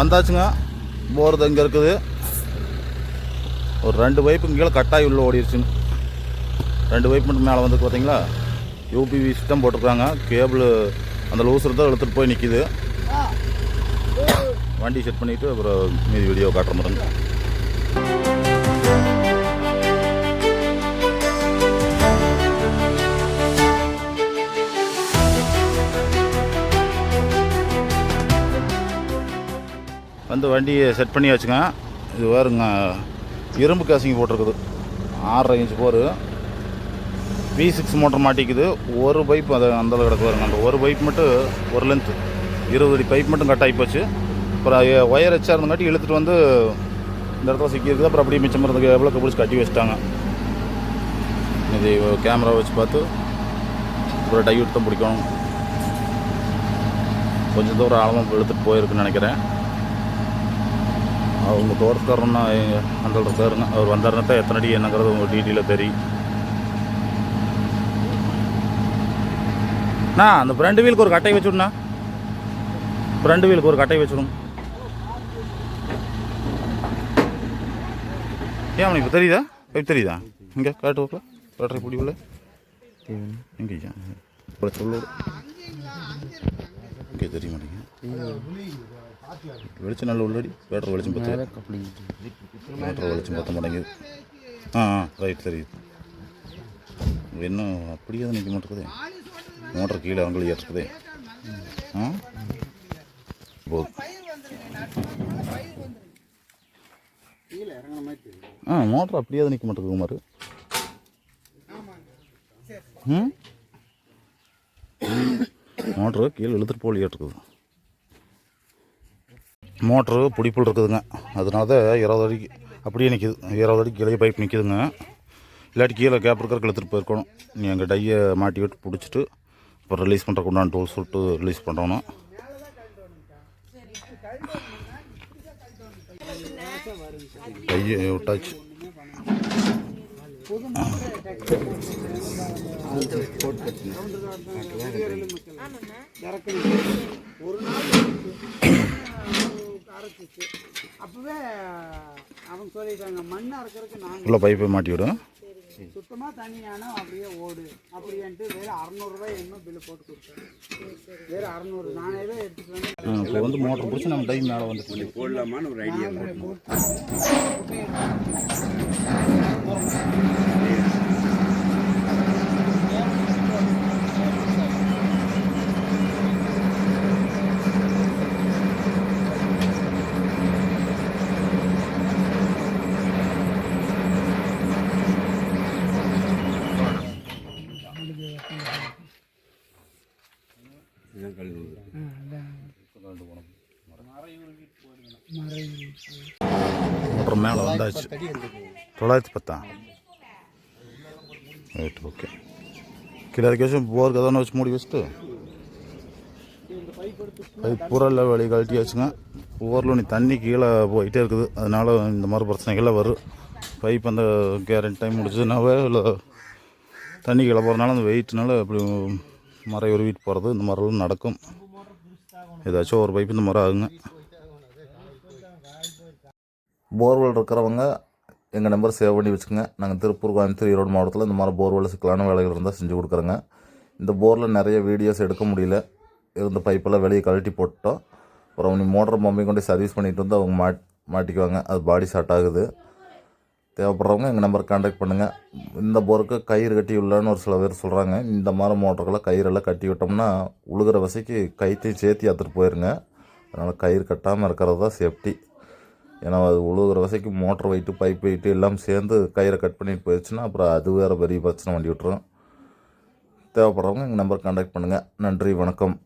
வந்தாச்சுங்க. போகிறது இங்கே இருக்குது. ஒரு ரெண்டு பைப்பு கீழே கட்டாயி உள்ள ஓடிடுச்சுங்க ரெண்டு பைப் மட்டும் மேலே வந்து பார்த்தீங்களா யூபிவி சிஸ்டம் போட்டிருக்காங்க. கேபிள் அந்த லூசர் தான் இழுத்துட்டு போய் நிற்கிது வண்டி செட் பண்ணிவிட்டு அப்புறம் மீதி வீடியோ காட்டுற மாதிரிங்க வந்து வண்டியை செட் பண்ணி வச்சுங்க. இது வேறுங்க இரும்பு கேசிங் போட்டிருக்குது. ஆறரை inch bore V six motor மாட்டிக்குது. ஒரு பைப் அதை அந்தளவு கிடக்கு வருங்க அந்த ஒரு பைப் மட்டும் ஒரு லென்த்து இருபது அடி பைப் மட்டும் கட் ஆகி போச்சு. அப்புறம் ஒயர் எச்சா இருந்தங்காட்டி இழுத்துட்டு வந்து இந்த இடத்துல சிக்கியிருக்குது. அப்புறம் அப்படியே மிச்சம் இருந்தது. எவ்வளோ பிடிச்சி கட்டி வச்சிட்டாங்க. இது கேமரா வச்சு பார்த்து அப்புறம் டையூட் தான் பிடிக்கணும். கொஞ்சம் தூரம் ஆழமாக இழுத்துட்டு போயிருக்குன்னு நினைக்கிறேன். அவங்க தோட்டக்காரன்னா அந்த இருக்காருங்க. அவர் வந்தாருன்னா எத்தனை அடி என்னங்கிறது உங்கள் டீட்டெயிலாக தெரியும். அண்ணா அந்த ஃப்ரண்ட் வீலுக்கு ஒரு கட்டை வச்சுடுண்ணா. ஃப்ரண்ட் வீலுக்கு ஒரு கட்டை வச்சுடும். ஏன் அவனுக்கு இப்போ தெரியுதா? இப்போ தெரியுதா? இங்கே காட்டு வைப்பல பேட்டரி பிடி உள்ள. எங்கே ஐயா சொல்லு தெரிய மாட்டேங்க வெளிச்சம் நல்ல உள்ளடி. பேட்டர் வெளிச்சம் பத்து. மோட்டர் வெளிச்சம் பத்த மாட்டேங்குது. ஆ ஆ ரைட் தெரியுது. இன்னும் அப்படியே தான் நிற்க மாட்டேங்குதே. மோட்டர் கீழே அவங்களே ஏற்றுக்குதே ஆ? போதும் ஆ மோட்டர் அப்படியே தான் நிற்க மாட்டேங்குது குமார் ம்? மோட்ரு கீழே இழுத்துட்டு போலி ஏற்றுக்குது மோட்ரு பிடிப்புள் இருக்குதுங்க. அதனால தான் இருபது அடிக்கு அப்படியே நிற்கிது இருபது அடிக்கு கீழே பைப் நிற்கிதுங்க இல்லாட்டி கீழே கேப் இருக்கிற இழுத்துட்டு போயிருக்கணும். நீ அங்கே டையை மாட்டி விட்டு பிடிச்சிட்டு அப்புறம் ரிலீஸ் பண்ணுறக்கு உண்டான டூல்ஸ் விட்டு ரிலீஸ் பண்ணணும் டையை விட்டாச்சு. ஒரு நாள் அரைச்சிச்சு அப்பவே அவங்க சொல்லிட்டாங்க மண் அரைக்கிறதுக்கு நாங்கள் உள்ள பைப்பை மாட்டி விடும் சுத்தமாக தண்ணியானா அப்படியே ஓடு. அப்படின்ட்டு வேறு அறநூறுரூவா இன்னும் பில்லு போட்டு கொடுத்தாங்க வேறு அறநூறு. நானே தான் எடுத்துட்டு வந்து இப்போ வந்து மோட்டர் பிடிச்சி நம்ம டை மேலே வந்து போடலாமான்னு ஒரு ஐடியா மோட்டர் மேலே வந்தாச்சு தொள்ளாயிரத்தி பத்தா ரைட் ஓகே கீழே இறக்கி போர் கதான வச்சு மூடி வச்சுட்டு பைப் பூரா இல்லை வெளியே கழட்டியாச்சுங்க போரில் நீ தண்ணி கீழே போயிட்டே இருக்குது அதனால் இந்த மாதிரி பிரச்சனைகள்லாம் வரும். பைப் அந்த கேரண்ட் டைம் முடிச்சதுனாவே இல்லை தண்ணி கீழே போகிறனால அந்த வெயிட்னால அப்படி மரம் உருவிட்டு போகிறது இந்த மாதிரிலாம் நடக்கும். ஏதாச்சும் ஒரு பைப் இந்த மாதிரி ஆகுங்க. போர்வெல் இருக்கிறவங்க எங்கள் நம்பர் சேவ் பண்ணி வச்சுக்கோங்க. நாங்கள் திருப்பூர் கோயம்புத்தூர் ஈரோடு மாவட்டத்தில் இந்த மாதிரி போர்வெல் சிக்கலான வேலைகள் இருந்தால் செஞ்சு கொடுக்குறோங்க. இந்த போரில் நிறைய வீடியோஸ் எடுக்க முடியல. இருந்த பைப்பெல்லாம் வெளியே கழட்டி போட்டோம். அப்புறம் நீ மோட்டர் பம்பையும் கொண்டு சர்வீஸ் பண்ணிட்டு வந்து அவங்க மாட் மாட்டிக்குவாங்க. அது பாடி ஷார்ட் ஆகுது. தேவைப்படுறவங்க எங்கள் நம்பர் கான்டாக்ட் பண்ணுங்கள் இந்த போருக்கு கயிறு கட்டி உள்ளன்னு ஒரு சில பேர் சொல்கிறாங்க இந்த மாதிரி மோட்டர்களை கயிறெல்லாம் கட்டி விட்டோம்னா உழுகிற வசைக்கு கைத்தையும் சேர்த்து எடுத்துகிட்டு போயிருங்க. அதனால் கயிறு கட்டாமல் இருக்கிறது தான் சேஃப்டி ஏன்னா அது உழுகிற வசைக்கு மோட்டர் வெயிட்டு பைப் வெயிட்டு எல்லாம் சேர்ந்து கயிறை கட் பண்ணிட்டு போயிடுச்சுன்னா அப்புறம் அது வேறு பெரிய பிரச்சனை வண்டி விட்டுரும். தேவைப்படுறவங்க எங்கள் நம்பர் கான்டாக்ட் பண்ணுங்கள் நன்றி வணக்கம்.